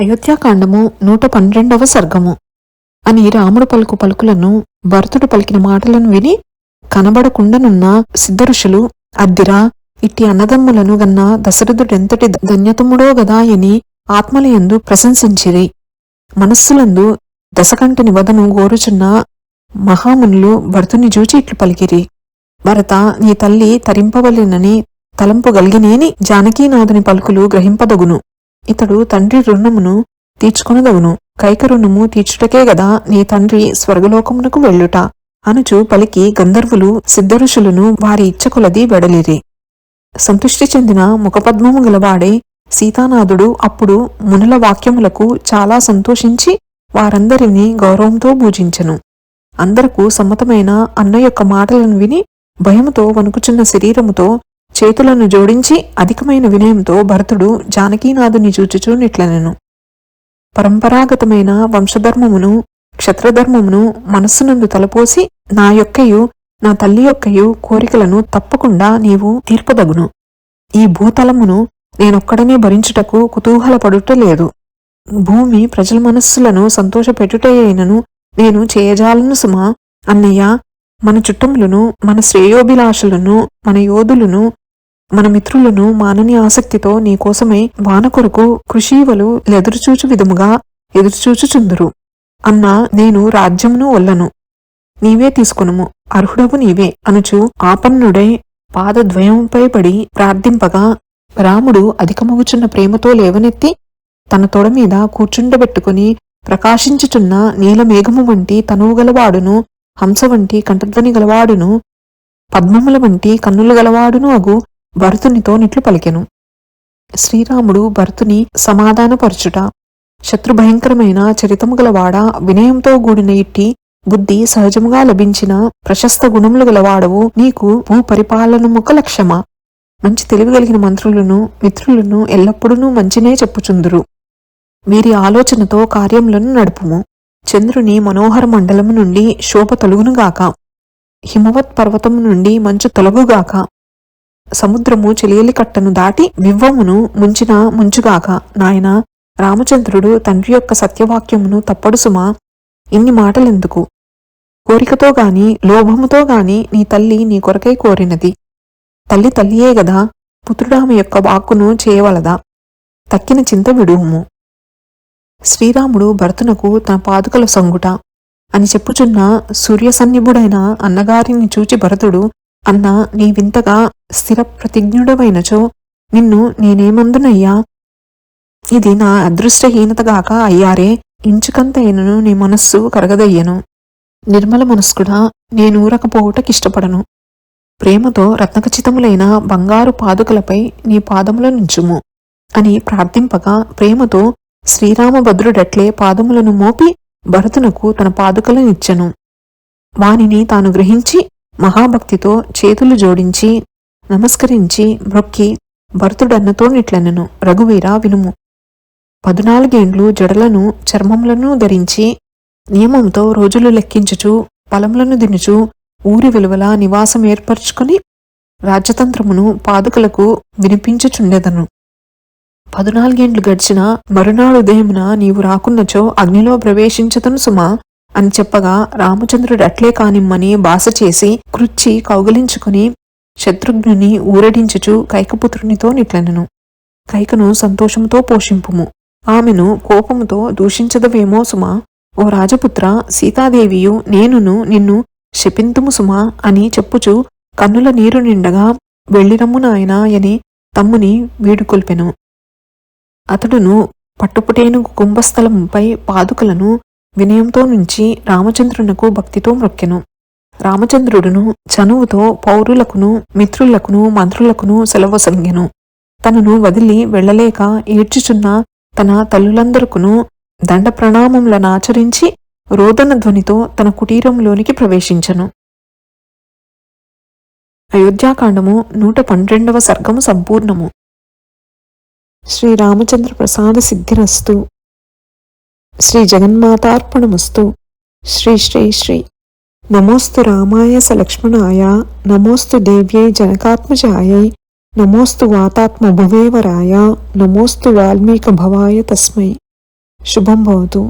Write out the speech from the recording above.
అయోధ్యాకాండము నూట పన్నెండవ సర్గము. అని రాముడు పలుకు పలుకులను భరతుడు పలికిన మాటలను విని కనబడకుండనున్న సిద్ధఋషులు అద్దిరా ఇట్టి అన్నదమ్ములను గన్న దశరథుడెంతటి ధన్యతముడో గదాయని ఆత్మలయందు ప్రశంసించిరి. మనస్సులందు దశకంఠని వదను గోరుచున్న మహామునులు భరతుని చూచి ఇట్లు పలికిరి. భరత నీ తల్లి తరింపవలెనని తలంపు గలిగినేని జానకీనాథుని పలుకులు గ్రహింపదగును. ఇతడు తండ్రి రుణమును తీర్చుకొనదవును కైక రుణము తీర్చుటకే గదా నీ తండ్రి స్వర్గలోకమునకు వెళ్ళుట. అనుచు పలికి గంధర్వులు సిద్ధరుషులను వారి ఇచ్చకులది వెడలిరి. సంతుష్టి చెందిన ముఖపద్మము గలవాడే సీతానాథుడు అప్పుడు మునుల వాక్యములకు చాలా సంతోషించి వారందరినీ గౌరవంతో పూజించెను. అందరకు సమ్మతమైన అన్న యొక్క మాటలను విని భయముతో వణుకుచున్న శరీరముతో చేతులను జోడించి అధికమైన వినయంతో భరతుడు జానకీనాథుని చూచుచూ నిట్లనెను పరంపరాగతమైన వంశధర్మమును క్షత్రధర్మమును మనస్సునందు తలపోసి నా యొక్కయు నా తల్లి యొక్కయు కోరికలను తప్పకుండా నీవు తీర్పదగును. ఈ భూతలమును నేనొక్కడనే భరించుటకు కుతూహలపడుట లేదు భూమి ప్రజల మనస్సులను సంతోషపెట్టుటైనను నేను చేయజాలను సుమా అన్నయ్య మన చుట్టములను మన శ్రేయోభిలాషులను మన యోధులను మన మిత్రులను మానని ఆసక్తితో నీకోసమై వాన కొరకు కృషీవలు ఎదురుచూచు విధముగా ఎదురుచూచుచుందురు. అన్నా నేను రాజ్యమును వల్లను. నీవే తీసుకునుము. అర్హుడవు నీవే అనుచు ఆపన్నుడై పాదద్వయంపై పడి ప్రార్థింపగా రాముడు అధికమగుచున్న ప్రేమతో లేవనెత్తి తన తొడ మీద కూర్చుండబెట్టుకుని ప్రకాశించుచున్న నీలమేఘము వంటి తనువు గలవాడును హంస వంటి కంఠధ్వని గలవాడును పద్మముల వంటి కన్నులు గలవాడును అగు భరతునితో నిట్లు పలికెను. శ్రీరాముడు భరతుని సమాధానపరచుట శత్రుభయంకరమైన చరితము గలవాడ వినయంతో కూడిన ఇట్టి బుద్ధి సహజముగా లభించిన ప్రశస్త గుణములు గలవాడవు నీకు భూపరిపాలనముక లక్ష్యమా? మంచి తెలివి కలిగిన మంత్రులను మిత్రులను ఎల్లప్పుడూ మంచినే చెప్పుచుందురు. వీరి ఆలోచనతో కార్యములను నడుపుము. చంద్రుని మనోహర మండలము నుండి శోభ తొలుగునుగాక. హిమవత్ పర్వతము నుండి మంచు తొలగుగాక. సముద్రము చెలియలి కట్టను దాటి వివ్వమును ముంచిన ముంచుగాక నాయన రామచంద్రుడు తండ్రి యొక్క సత్యవాక్యమును తప్పడు సుమా ఇన్ని మాటలెందుకు? కోరికతో గాని లోభముతో గాని నీ తల్లి నీ కొరకై కోరినది. తల్లి తల్లియే గదా పుత్రుడాము యొక్క వాక్కును చేయవలదా? తక్కిన చింత విడువుము. శ్రీరాముడు భరతునకు తన పాదుకల సంగుట అని చెప్పుచున్న సూర్యసన్నిభుడైన అన్నగారిని చూచి భరతుడు అన్న నీవింతగా స్థిరప్రతిజ్ఞుడవైనచో నిన్ను నేనేమందునయ్యా? ఇది నా అదృష్టహీనతగాక అయ్యారే ఇంచుకంతైనను నీ మనస్సు కరగదయ్యను. నిర్మల మనస్కుడా నేనూరకపోవుటకిష్టపడను. ప్రేమతో రత్నఖచితములైన బంగారు పాదుకలపై నీ పాదముల నుంచుము అని ప్రార్థింపగా ప్రేమతో శ్రీరామభద్రుడట్లే పాదములను మోపి భరతునకు తన పాదుకలనిచ్చెను వానిని తాను గ్రహించి మహాభక్తితో చేతులు జోడించి నమస్కరించి మ్రొక్కి భరతుడన్నతో నిట్లనెను. రఘువీరా వినుము. పదునాలుగేండ్లు జడలను చర్మములను ధరించి నియమంతో రోజులు లెక్కించుచు పొలములను దినుచు ఊరి విలువల నివాసం ఏర్పరచుకుని రాజ్యతంత్రమును పాదుకలకు వినిపించుచుండెదను. పదునాలుగేండ్లు గడిచిన మరునాడు ఉదయమున నీవు రాకున్నచో అగ్నిలో ప్రవేశించతను సుమా. అని చెప్పగా రామచంద్రుడు అట్లే కానిమ్మని బాస చేసి కృచ్చి కౌగిలించుకుని శత్రుఘ్నుని ఊరడించుచు కైకపుత్రునితో నిట్లనెను. కైకను సంతోషంతో పోషింపుము. ఆమెను కోపముతో దూషించదవేమో సుమా. ఓ రాజపుత్ర సీతాదేవియు నేనును నిన్ను శపింతుము సుమా అని చెప్పుచు కన్నుల నీరు నిండగా వెళ్ళిరమ్ము నాయనా అని తమ్ముని వీడుకొల్పెను. అతడును పట్టుపుటేను కుంభస్థలముపై పాదుకలను వినయంతో నుంచి రామచంద్రునకు భక్తితో మొక్కెను. రామచంద్రుడును చనువుతో పౌరులకును మిత్రులకును మంత్రులకును సెలవసంగెను తనను వదిలి వెళ్ళలేక ఏడ్చుచున్న తన తల్లులందరుకును దండ ప్రణామములనాచరించి రోదన ధ్వనితో తన కుటీరంలోనికి ప్రవేశించను. అయోధ్యాకాండము నూట పన్నెండవ సర్గము సంపూర్ణము. శ్రీరామచంద్ర ప్రసాద సిద్ధిరస్తు. శ్రీ జగన్మాతార్పణమస్తు శ్రీ శ్రీ శ్రీ నమోస్తు రామాయ సలక్ష్మణాయ నమోస్తు దేవ్యై జనకాత్మజాయై నమోస్తు వాతాత్మ భువేవరాయ నమోస్తు వాల్మీక భవాయ తస్మై శుభం భవతు